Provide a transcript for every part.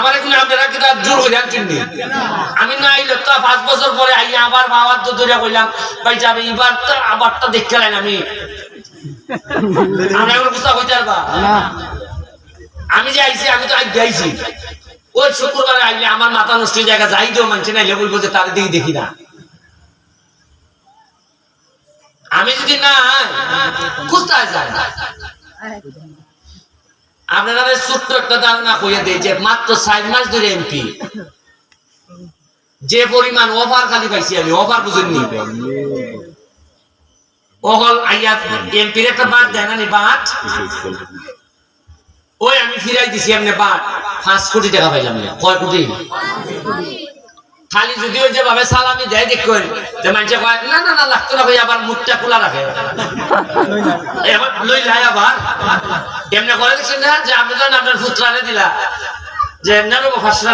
আমার এখন আপনারা কি তার জোর হইলাম চিনি আমি না আইলে তো পাঁচ বছর পরে আই আবার বাবার তো ধরে কইলাম ভাই যাবে এবার তো আবারটা দেখতে লাইন আমি। আমরা এখন বুঝতে হইতে পারবা? আমি যে আইছি আমি তো আজ যাইছি ওই শুক্রবারে আইলে আমার মাথা নষ্ট জায়গা যাই তো মানছে না বলব যে তার দিকে দেখি না। আমি যদি না কোথায় যাই? আপনারা ছোট্ট একটা ধারণা কইয়া দেয় যে মাত্র সাত মাস ধরে এমপি। যে পরিমাণ অফার খালি পাইছি আমি অফার বুঝেননি অহল আইয়া এমপির একটা বাদ বাদ? ওই আমি ফিরাই দিছি এমনি বাদ। পাঁচ কোটি টাকা পাইলাম। কয় কোটি? খালি যদি ওই যে ভাবে সালামি দেয় দেখুন, যে মানুষে কয়, না না না, লাগতো না আবার মুখটা খোলা রাখে। এবার লই লাই আবার। এমনি করে না যে আপনি ধরেন আপনার দিলা যে এমনি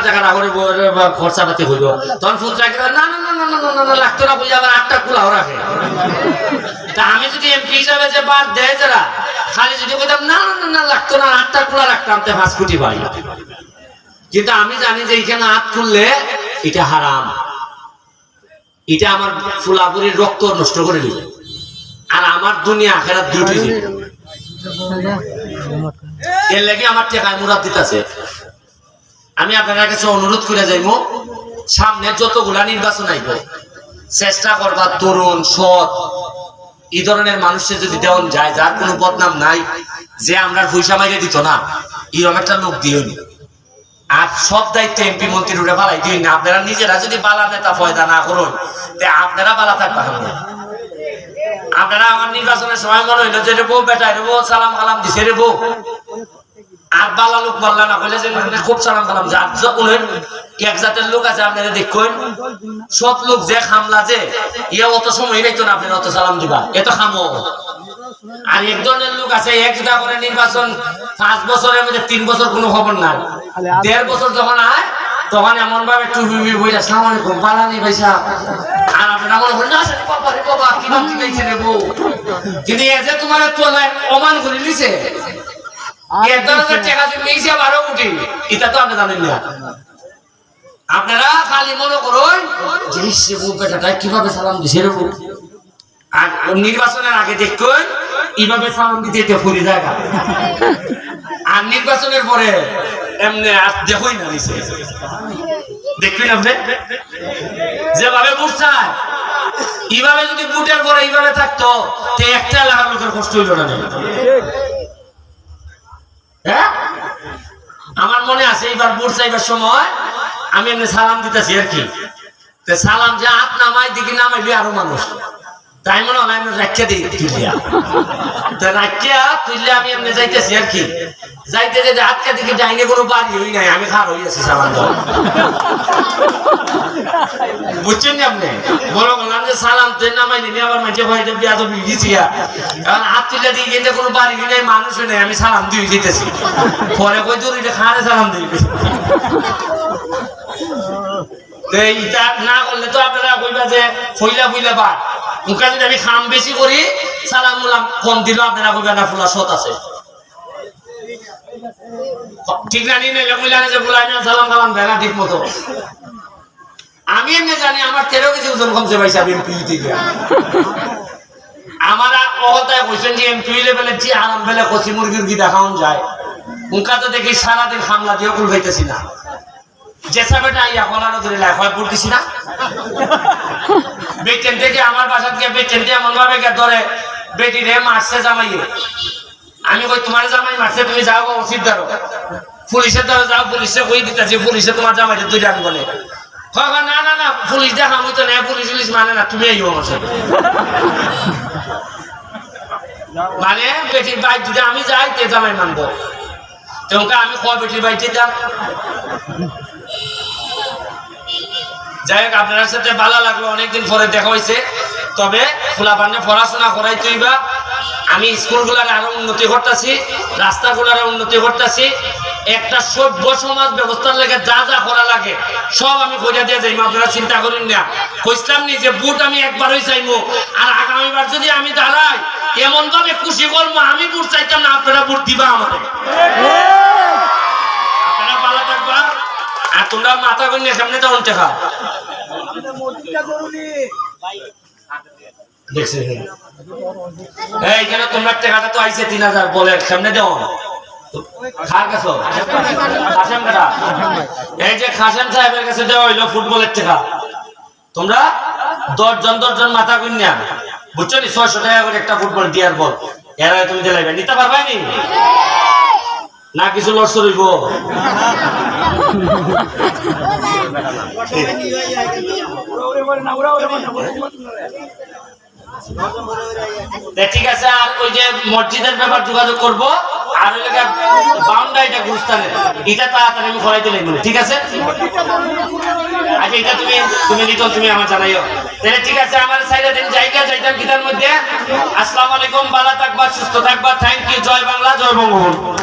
টাকা না খরচা পাতি হইল তখন ফুত্রা না না না না না না না লাগতো না আবার আটটা কুলাও রাখে তা আমি যদি এমপি হিসাবে যে বাদ দেয় যারা খালি যদি না না না লাগতো না আটটা কুলা রাখতাম তে কিন্তু আমি জানি যে এখানে হাত খুললে এটা হারাম এটা আমার ফুলাপুরির রক্ত নষ্ট করে দিবে আর আমার দুনিয়া আখেরাত দুটি আমি আপনার কাছে অনুরোধ করে যাইব সামনে যতগুলা নির্বাচন আইব, চেষ্টা করবা তরুণ, সৎ, এই ধরনের মানুষের যদি দেওয়ান যায়, যার কোনো বদনাম নাই, যে আমরা পয়সা মাইরে দিত না এরকম একটা লোক দিও নি। আর সব দায়িত্ব এমপি মন্ত্রী উঠে না। আপনারা নিজেরা যদি বালা নেতা ফয়দা না করুন আপনারা বালা থাকবা কেমনে? আপনারা আমার নির্বাচনের সময় মনে হইল যে রে বউ বেটা, রে বউ সালাম কালাম দিছে, রে বউ। আর বালা লোক বললা না কইলে যে খুব সালাম কালাম যার যখন এক জাতের লোক আছে, আপনারা দেখুন। সব লোক যে খামলা যে ইয়ে অত সময় নাই তো না আপনারা অত সালাম দিবা। এত খামো। আর এক ধরনের লোক আছে, এক করে নির্বাচন পাঁচ বছরের মধ্যে তিন বছর কোনো খবর নাই। দেড় বছর যখন আয় তখন এমন ভাবে টুপি বই বই আসসালাম আলাইকুম, পালানি পয়সা আর আপনারা মনে করেন বাবা, রে বাবা, কি নাম ঠিক আছে রে বউ? কিন্তু এ যে তোমার তোলায় অমান করে না। আপনারা খালি মনে করুন কীভাবে সালাম দিছে আর নির্বাচনের আগে দেখুন, এইভাবে সালাম দিতে ফুরি আর নির্বাচনের পরে এমনি আর দেখই না নিছে দেখবেন আপনি? যেভাবে ভোট এইভাবে যদি ভোটের পরে এইভাবে থাকতো, তে একটা এলাকার লোকের কষ্ট হইল না হ্যাঁ? আমার মনে আছে, এইবার ভোট চাইবার সময় আমি এমনি সালাম দিতেছি আর কি। তে সালাম যে হাত নামাই, দিকে নামাইবি আরও মানুষ। তাই মনে হয় আমি রাখিয়া দিই তুলিয়া তো রাখিয়া তুললে আমি এমনি যাইতেছি আর কি। যাইতে যেতে হাতকে দিকে কোনো বাড়ি হই নাই, আমি খার হই আছি সালাম দেওয়া। বুঝছেন নি আপনি? বড় বললাম যে আমি না যে আমি খাম বেশি করি, সালাম কম দিল আপনারা কইবা না, ফুলা সত আছে। ঠিক না নি না কইলা না যে আমি সালাম কালাম দেয় না ঠিক মতো আমি এমনি জানি আমার তেরো কেজি ওজন কমছে এমপি থেকে। আমার যে এমপি লেভেলে যে আরাম কচি মুরগির কি যায়। উনকা তো দেখি সারাদিন খামলা দিয়ে কুল খাইতেছি না। জেসা বেটা ইয়া কলানো ধরে হয় পড়তেছি না। বেটেন থেকে আমার বাসা থেকে বেটেন দিয়ে এমন ভাবে ধরে বেটি রে মারছে জামাইয়ে। আমি কই, তোমার জামাই মারছে, তুমি যাও উচিত ধরো পুলিশের ধরো যাও, পুলিশে কই দিতেছি, পুলিশে তোমার জামাইটা দুই রান বলে না না না, পুলিশ দেখা তো না পুলিশ পুলিশ মানে না, তুমি আমার মানে বেটির বাইক যদি আমি যাই, তে জামাই মানবো। তোমাকে আমি কয় বেটির বাইকে যাম যাই হোক, আপনার সাথে ভালো লাগল, অনেকদিন পরে দেখা হয়েছে তবে খোলা পান্নে পড়াশোনা করাই তুইবা আমি স্কুলগুলার আরও উন্নতি করতেছি রাস্তাগুলার উন্নতি করতেছি একটা সভ্য সমাজ ব্যবস্থার লেগে যা যা করা লাগে, সব আমি করে দিয়ে যাইম, আপনারা চিন্তা করেন না। কইসলাম নি যে বুট আমি একবারই চাইব আর আগামীবার যদি আমি দাঁড়াই এমন ভাবে খুশি করব আমি বুট চাইতাম না, আপনারা বুট দিবা আমাদের আপনারা ভালো থাকবা, আর তোমরা মাথা কন্যা সামনে তখন টেকা। তোমরা ফুটবলের টেকা তোমরা দশজন দশজন মাথা কন্যা বুঝছ নি ছয়শো টাকা করে একটা ফুটবল ডিয়ার বল এরা তুমি দিলাইবে নিতে পারবাই নি না কিছু করিব তা ঠিক আছে, আর ওই যে মসজিদের ব্যাপার যোগাযোগ করব, আর ওই বাউন্ডারিটা গুরুস্থানের, এটা তাড়াতাড়ি আমি খরাইতে লাগবে, ঠিক আছে? আচ্ছা এটা তুমি তুমি লিটন তুমি আমার জানাইও। তাহলে ঠিক আছে, আমার সাইডে দিন, জায়গা যাইতাম গীতার মধ্যে। আসসালামু আলাইকুম, ভালো থাকবা, সুস্থ থাকবা থ্যাংক ইউ জয় বাংলা, জয় বঙ্গবন্ধু।